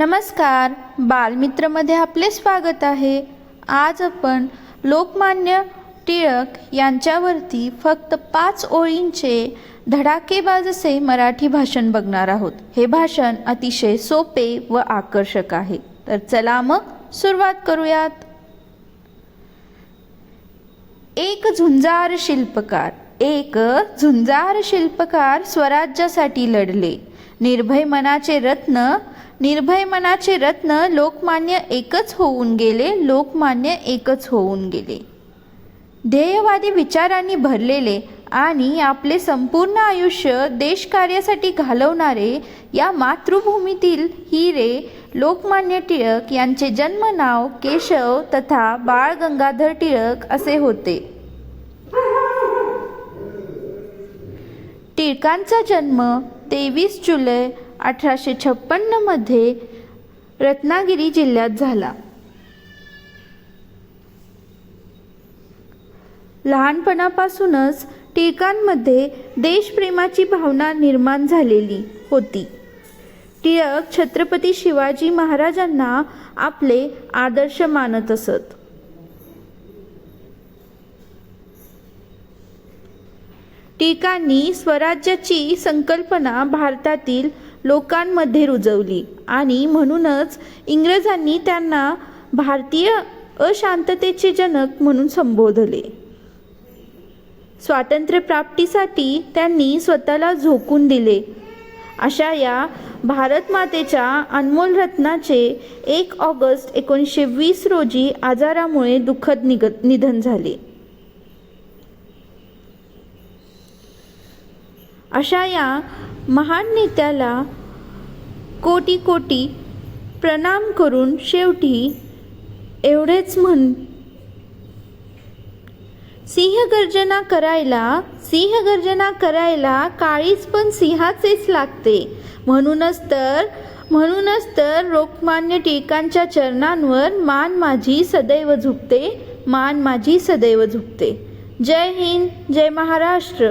नमस्कार. बालमित्रमध्ये आपले स्वागत आहे. आज आपण लोकमान्य टिळक यांच्यावरती फक्त पाच ओळींचे धडाकेबाज असे मराठी भाषण बघणार आहोत. हे भाषण अतिशय सोपे व आकर्षक आहे. तर चला मग सुरुवात करूयात. एक झुंजार शिल्पकार एक झुंजार शिल्पकार स्वराज्यासाठी लढले. निर्भय मनाचे रत्न निर्भय मनाचे रत्न लोकमान्य एकच होऊन गेले लोकमान्य एकच होऊन गेले. ध्येयवादी विचारांनी भरलेले आणि आपले संपूर्ण आयुष्य देशकार्यासाठी घालवणारे या मातृभूमीतील हिरे लोकमान्य टिळक यांचे जन्मनाव केशव तथा बाळ गंगाधर टिळक असे होते. टिळकांचा जन्म तेवीस जुलै अठराशे छप्पन्नमध्ये रत्नागिरी जिल्ह्यात झाला. लहानपणापासूनच टिळकांमध्ये देशप्रेमाची भावना निर्माण झालेली होती. टिळक छत्रपती शिवाजी महाराजांना आपले आदर्श मानत असत. टिळकांनी स्वराज्याची संकल्पना भारतातील लोकांमध्ये रुजवली. आणि म्हणूनच इंग्रजांनी त्यांना भारतीय अशांततेचे जनक म्हणून संबोधले. स्वातंत्र्यप्राप्तीसाठी त्यांनी स्वतःला झोकून दिले. अशा या भारत मातेच्या अनमोल रत्नाचे एक ऑगस्ट एकोणीसशे वीस रोजी आजारामुळे दुःखद निग निधन झाले. अशा या महान नेत्याला कोटी कोटी प्रणाम करून शेवटी एवढेच म्हण सिंहगर्जना करायला सिंहगर्जना करायला काळीच पण सिंहाचेच लागते. म्हणूनच तर म्हणूनच तर लोकमान्य टिळकांच्या चरणांवर मान माझी सदैव झुकते मान माझी सदैव झुकते. जय हिंद जय महाराष्ट्र.